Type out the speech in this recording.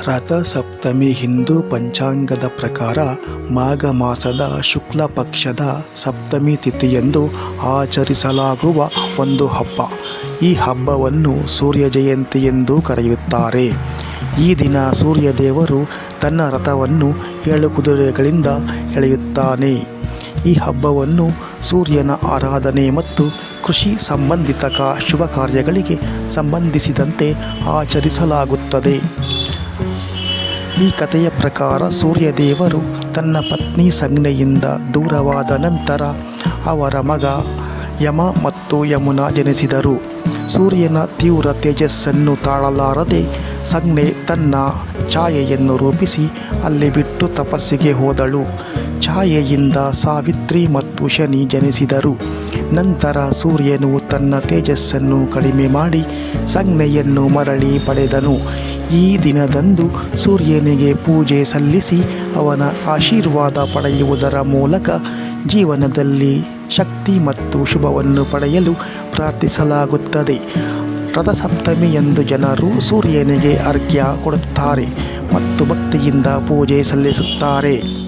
ರಥಸಪ್ತಮಿ ಹಿಂದೂ ಪಂಚಾಂಗದ ಪ್ರಕಾರ ಮಾಘ ಮಾಸದ ಶುಕ್ಲ ಪಕ್ಷದ ಸಪ್ತಮಿ ತಿಥಿಯೆಂದು ಆಚರಿಸಲಾಗುವ ಒಂದು ಹಬ್ಬ. ಈ ಹಬ್ಬವನ್ನು ಸೂರ್ಯ ಜಯಂತಿ ಎಂದು ಕರೆಯುತ್ತಾರೆ. ಈ ದಿನ ಸೂರ್ಯದೇವರು ತನ್ನ ರಥವನ್ನು ಏಳು ಕುದುರೆಗಳಿಂದ ಎಳೆಯುತ್ತಾನೆ. ಈ ಹಬ್ಬವನ್ನು ಸೂರ್ಯನ ಆರಾಧನೆ ಮತ್ತು ಕೃಷಿ ಸಂಬಂಧಿತ ಶುಭ ಕಾರ್ಯಗಳಿಗೆ ಸಂಬಂಧಿಸಿದಂತೆ ಆಚರಿಸಲಾಗುತ್ತದೆ. ಈ ಕಥೆಯ ಪ್ರಕಾರ ಸೂರ್ಯದೇವರು ತನ್ನ ಪತ್ನಿ ಸಂಜ್ಞೆಯಿಂದ ದೂರವಾದ ನಂತರ ಅವರ ಮಗ ಯಮ ಮತ್ತು ಯಮುನಾ ಜನಿಸಿದರು. ಸೂರ್ಯನ ತೀವ್ರ ತೇಜಸ್ಸನ್ನು ತಾಳಲಾರದೆ ಸಂಜ್ಞೆ ತನ್ನ ಛಾಯೆಯನ್ನು ರೂಪಿಸಿ ಅಲ್ಲಿ ಬಿಟ್ಟು ತಪಸ್ಸಿಗೆ ಹೋದಳು. ಛಾಯೆಯಿಂದ ಸಾವಿತ್ರಿ ಮತ್ತು ಶನಿ ಜನಿಸಿದರು. ನಂತರ ಸೂರ್ಯನು ತನ್ನ ತೇಜಸ್ಸನ್ನು ಕಡಿಮೆ ಮಾಡಿ ಸಂಜ್ಞೆಯನ್ನು ಮರಳಿ ಪಡೆದನು. ಈ ದಿನದಂದು ಸೂರ್ಯನಿಗೆ ಪೂಜೆ ಸಲ್ಲಿಸಿ ಅವನ ಆಶೀರ್ವಾದ ಪಡೆಯುವುದರ ಮೂಲಕ ಜೀವನದಲ್ಲಿ ಶಕ್ತಿ ಮತ್ತು ಶುಭವನ್ನು ಪಡೆಯಲು ಪ್ರಾರ್ಥಿಸಲಾಗುತ್ತದೆ. ರಥಸಪ್ತಮಿಯಂದು ಜನರು ಸೂರ್ಯನಿಗೆ ಅರ್ಘ್ಯ ಕೊಡುತ್ತಾರೆ ಮತ್ತು ಭಕ್ತಿಯಿಂದ ಪೂಜೆ ಸಲ್ಲಿಸುತ್ತಾರೆ.